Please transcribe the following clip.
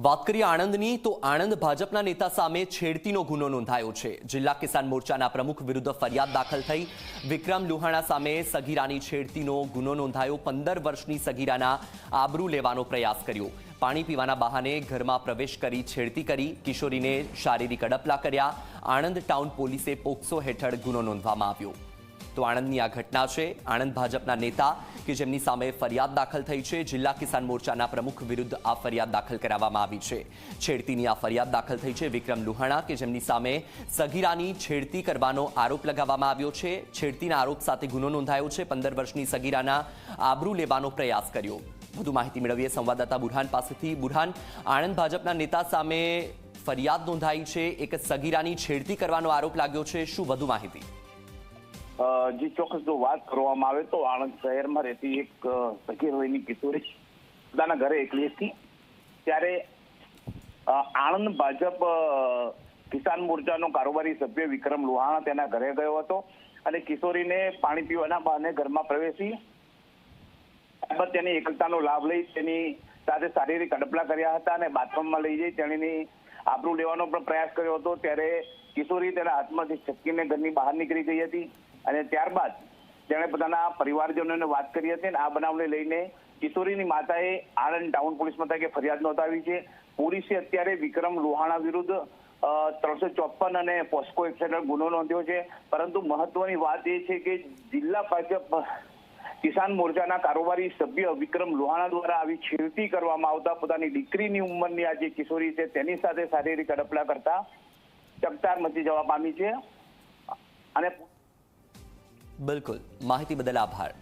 વાત કરીએ આણંદની, તો આણંદ ભાજપના નેતા સામે છેડતીનો ગુનો નોંધાયો છે. જિલ્લા કિસાન મોરચાના પ્રમુખ વિરુદ્ધ ફરિયાદ દાખલ થઈ. વિક્રમ લુહાણા સામે સગીરાની છેડતીનો ગુનો નોંધાયો. પંદર વર્ષની સગીરાના આબરૂ લેવાનો પ્રયાસ કર્યો. પાણી પીવાના બહાને ઘરમાં પ્રવેશ કરી છેડતી કરી કિશોરીને શારીરિક અડપલા કર્યા. આણંદ ટાઉન પોલીસે પોક્સો હેઠળ ગુનો નોંધવામાં આવ્યો. તો આણંદની આ ઘટના છે. આણંદ ભાજપના નેતા કે જેમની સામે ફરિયાદ દાખલ થઈ છે. જિલ્લા કિસાન મોરચાના પ્રમુખ વિરુદ્ધ આ ફરિયાદ દાખલ કરાવવામાં આવી છે. છેડતીની આ ફરિયાદ દાખલ થઈ છે વિક્રમ લુહાણા કે જેમની સામે સગીરાની છેડતી કરવાનો આરોપ લગાવવામાં આવ્યો છે. છેડતીના આરોપ સાથે ગુનો નોંધાયો છે. પંદર વર્ષની સગીરાના આબરૂ લેવાનો પ્રયાસ કર્યો. વધુ માહિતી મેળવીએ સંવાદદાતા બુરહાન પાસેથી. બુરહાન, આણંદ ભાજપના નેતા સામે ફરિયાદ નોંધાઈ છે. એક સગીરાની છેડતી કરવાનો આરોપ લાગ્યો છે. શું વધુ માહિતી? જી ચોક્કસ જો વાત કરવામાં આવે તો આણંદ શહેરમાં રહેતી એક સગીર વયની કિશોરી પોતાના ઘરે એકલી હતી. ત્યારે આણંદ ભાજપ કિસાન મોરચાનો કારોબારી સભ્ય વિક્રમ લોહાણા તેના ઘરે ગયો હતો અને કિશોરીને પાણી પીવાના બહાને ઘરમાં પ્રવેશી ત્યારબાદ તેની એકલતાનો લાભ લઈ તેની સાથે શારીરિક અડપલા કર્યા હતા અને બાથરૂમમાં લઈ જઈ તેણીની આબરૂ લેવાનો પણ પ્રયાસ કર્યો હતો. ત્યારે કિશોરી તેના હાથમાંથી છટકીને ઘરની બહાર નીકળી ગઈ હતી અને ત્યારબાદ તેણે પોતાના પરિવારજનોને વાત કરી હતી અને આ બનાવને લઈને કિશોરીની માતાએ આણંદ ટાઉન પોલીસ મથકે ફરિયાદ નોંધાવી છે. પોલીસે અત્યારે વિક્રમ લોહાણા વિરુદ્ધ ત્રણસો ચોપન અને પોસ્કો એક્ટ ગુનો નોંધ્યો છે. પરંતુ મહત્વની વાત એ છે કે જિલ્લા ભાજપ કિસાન મોરચાના કારોબારી સભ્ય વિક્રમ લોહાણા દ્વારા આવી છેડતી કરવામાં આવતા પોતાની દીકરીની ઉંમરની આ જે કિશોરી છે, તેની સાથે શારીરિક અડપલા કરતા ચકચાર મચી જવા પામી છે. અને બિલકુલ. માહિતી બદલ આભાર.